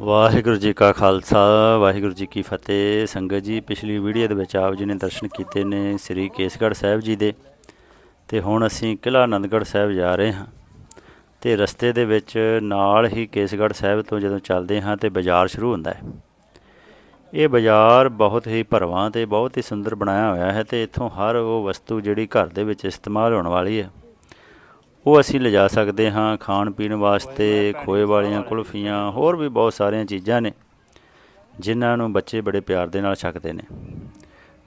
ਵਾਹਿਗੁਰੂ ਜੀ ਕਾ ਖਾਲਸਾ, ਵਾਹਿਗੁਰੂ ਜੀ ਕੀ ਫਤਿਹ। ਸੰਗਤ ਜੀ, ਪਿਛਲੀ ਵੀਡੀਓ ਦੇ ਵਿੱਚ ਆਪ ਜੀ ਨੇ ਦਰਸ਼ਨ ਕੀਤੇ ਨੇ ਸ੍ਰੀ ਕੇਸਗੜ੍ਹ ਸਾਹਿਬ ਜੀ ਦੇ। ਤੇ ਹੁਣ ਅਸੀਂ ਕਿਲ੍ਹਾ ਆਨੰਦਗੜ੍ਹ ਸਾਹਿਬ ਜਾ ਰਹੇ ਹਾਂ। ਤੇ ਰਸਤੇ ਦੇ ਵਿੱਚ ਨਾਲ ਹੀ ਕੇਸਗੜ੍ਹ ਸਾਹਿਬ ਤੋਂ ਜਦੋਂ ਚੱਲਦੇ ਹਾਂ ਤੇ ਬਾਜ਼ਾਰ ਸ਼ੁਰੂ ਹੁੰਦਾ ਹੈ। ਇਹ ਬਾਜ਼ਾਰ ਬਹੁਤ ਹੀ ਭਰਵਾਂ ਤੇ ਬਹੁਤ ਹੀ ਸੁੰਦਰ ਬਣਾਇਆ ਹੋਇਆ ਹੈ ਤੇ ਇੱਥੋਂ ਹਰ ਉਹ ਵਸਤੂ ਜਿਹੜੀ ਘਰ ਦੇ ਵਿੱਚ ਇਸਤੇਮਾਲ ਹੋਣ ਵਾਲੀ ਹੈ। ਉਹ ਅਸੀਂ ਲਿਜਾ ਸਕਦੇ ਹਾਂ ਖਾਣ ਪੀਣ ਵਾਸਤੇ, ਖੋਏ ਵਾਲੀਆਂ ਕੁਲਫੀਆਂ, ਹੋਰ ਵੀ ਬਹੁਤ ਸਾਰੀਆਂ ਚੀਜ਼ਾਂ ਨੇ, ਜਿਨ੍ਹਾਂ ਨੂੰ ਬੱਚੇ ਬੜੇ ਪਿਆਰ ਦੇ ਨਾਲ ਛਕਦੇ ਨੇ।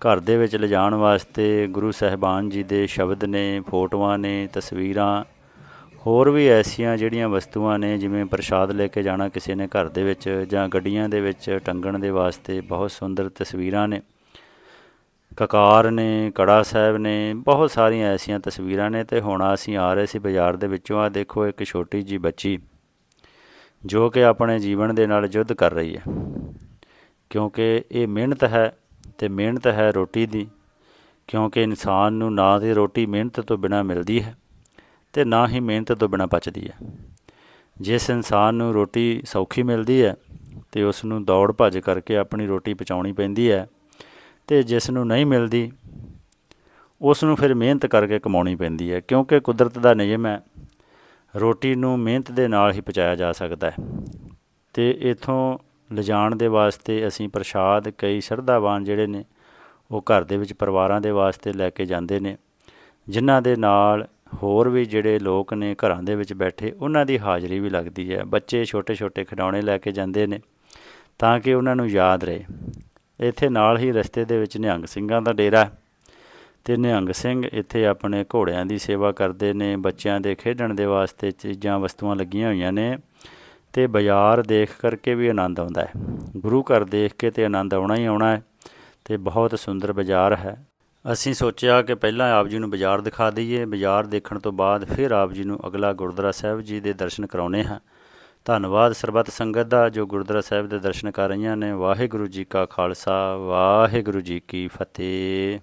ਘਰ ਦੇ ਵਿੱਚ ਲਿਜਾਣ ਵਾਸਤੇ ਗੁਰੂ ਸਾਹਿਬਾਨ ਜੀ ਦੇ ਸ਼ਬਦ ਨੇ, ਫੋਟੋਆਂ ਨੇ, ਤਸਵੀਰਾਂ, ਹੋਰ ਵੀ ਐਸੀਆਂ ਜਿਹੜੀਆਂ ਵਸਤੂਆਂ ਨੇ, ਜਿਵੇਂ ਪ੍ਰਸ਼ਾਦ ਲੈ ਕੇ ਜਾਣਾ ਕਿਸੇ ਨੇ ਘਰ ਦੇ ਵਿੱਚ ਜਾਂ ਗੱਡੀਆਂ ਦੇ ਵਿੱਚ ਟੰਗਣ ਦੇ ਵਾਸਤੇ ਬਹੁਤ ਸੁੰਦਰ ਤਸਵੀਰਾਂ ਨੇ। ਕਕਾਰ ਨੇ, ਕੜਾ ਸਾਹਿਬ ਨੇ, ਬਹੁਤ ਸਾਰੀਆਂ ਐਸੀਆਂ ਤਸਵੀਰਾਂ ਨੇ ਤੇ ਹੁਣ ਅਸੀਂ ਆ ਰਹੇ ਸੀ ਬਾਜ਼ਾਰ ਦੇ ਵਿੱਚੋਂ। ਆ ਦੇਖੋ ਇੱਕ ਛੋਟੀ ਜੀ ਬੱਚੀ ਜੋ ਕਿ ਆਪਣੇ ਜੀਵਨ ਦੇ ਨਾਲ ਯੁੱਧ ਕਰ ਰਹੀ ਹੈ। ਕਿਉਂਕਿ ਇਹ ਮਿਹਨਤ ਹੈ ਤੇ ਮਿਹਨਤ ਹੈ ਰੋਟੀ ਦੀ। ਕਿਉਂਕਿ ਇਨਸਾਨ ਨੂੰ ਨਾ ਤੇ ਰੋਟੀ ਮਿਹਨਤ ਤੋਂ ਬਿਨਾ ਮਿਲਦੀ ਹੈ ਤੇ ਨਾ ਹੀ ਮਿਹਨਤ ਤੋਂ ਬਿਨਾ ਪਚਦੀ ਹੈ। ਜਿਸ ਇਨਸਾਨ ਨੂੰ ਰੋਟੀ ਸੌਖੀ ਮਿਲਦੀ ਹੈ ਤੇ ਉਸ ਨੂੰ ਦੌੜ ਭੱਜ ਕਰਕੇ ਆਪਣੀ ਰੋਟੀ ਪਚਾਉਣੀ ਪੈਂਦੀ ਹੈ ਤੇ ਜਿਸ ਨੂੰ ਨਹੀਂ ਮਿਲਦੀ, ਉਸ ਨੂੰ ਫਿਰ ਮਿਹਨਤ ਕਰਕੇ ਕਮਾਉਣੀ ਪੈਂਦੀ ਹੈ, ਕਿਉਂਕਿ ਕੁਦਰਤ ਦਾ ਨਿਯਮ ਹੈ, ਰੋਟੀ ਨੂੰ ਮਿਹਨਤ ਦੇ ਨਾਲ ਹੀ ਪਚਾਇਆ ਜਾ ਸਕਦਾ ਹੈ। ਤੇ ਇਥੋਂ ਲਿਜਾਣ ਦੇ ਵਾਸਤੇ ਅਸੀਂ ਪ੍ਰਸ਼ਾਦ, ਕਈ ਸ਼ਰਧਾਵਾਨ ਜਿਹੜੇ ਨੇ, ਉਹ ਘਰ ਦੇ ਵਿੱਚ ਪਰਿਵਾਰਾਂ ਦੇ ਵਾਸਤੇ ਲੈ ਕੇ ਜਾਂਦੇ ਨੇ, ਜਿਨ੍ਹਾਂ ਦੇ ਨਾਲ ਹੋਰ ਵੀ ਜਿਹੜੇ ਲੋਕ ਨੇ ਘਰਾਂ ਦੇ ਵਿੱਚ ਬੈਠੇ, ਉਹਨਾਂ ਦੀ ਹਾਜ਼ਰੀ ਵੀ ਲੱਗਦੀ ਹੈ। ਬੱਚੇ ਛੋਟੇ ਛੋਟੇ ਖਿਡੌਣੇ ਲੈ ਕੇ ਜਾਂਦੇ ਨੇ, ਤਾਂ ਕਿ ਉਹਨਾਂ ਨੂੰ ਯਾਦ ਰਹੇ। ਇੱਥੇ ਨਾਲ ਹੀ ਰਸਤੇ ਦੇ ਵਿੱਚ ਨਿਹੰਗ ਸਿੰਘਾਂ ਦਾ ਡੇਰਾ ਹੈ। ਤੇ ਨਿਹੰਗ ਸਿੰਘ ਇੱਥੇ ਆਪਣੇ ਘੋੜਿਆਂ ਦੀ ਸੇਵਾ ਕਰਦੇ ਨੇ, ਬੱਚਿਆਂ ਦੇ ਖੇਡਣ ਦੇ ਵਾਸਤੇ ਚੀਜ਼ਾਂ, ਵਸਤੂਆਂ ਲੱਗੀਆਂ ਹੋਈਆਂ ਨੇ ਤੇ ਬਾਜ਼ਾਰ ਦੇਖ ਕਰਕੇ ਵੀ ਆਨੰਦ ਆਉਂਦਾ ਹੈ। ਗੁਰੂ ਘਰ ਦੇਖ ਕੇ ਤੇ ਆਨੰਦ ਆਉਣਾ ਹੀ ਆਉਣਾ ਹੈ ਤੇ ਬਹੁਤ ਸੁੰਦਰ ਬਾਜ਼ਾਰ ਹੈ। ਅਸੀਂ ਸੋਚਿਆ ਕਿ ਪਹਿਲਾਂ ਆਪ ਜੀ ਨੂੰ ਬਾਜ਼ਾਰ ਦਿਖਾ ਦਈਏ। ਬਾਜ਼ਾਰ ਦੇਖਣ ਤੋਂ ਬਾਅਦ ਫਿਰ ਆਪ ਜੀ ਨੂੰ ਅਗਲਾ ਗੁਰਦੁਆਰਾ ਸਾਹਿਬ ਜੀ ਦੇ ਦਰਸ਼ਨ ਕਰਾਉਣੇ ਹਾਂ। ਧੰਨਵਾਦ ਸਰਬੱਤ ਸੰਗਤ ਦਾ ਜੋ ਗੁਰਦੁਆਰਾ ਸਾਹਿਬ ਦੇ ਦਰਸ਼ਨ ਕਰ ਰਹੀਆਂ ਨੇ, ਵਾਹਿਗੁਰੂ ਜੀ ਕਾ ਖਾਲਸਾ, ਵਾਹਿਗੁਰੂ ਜੀ ਕੀ ਫਤਿਹ।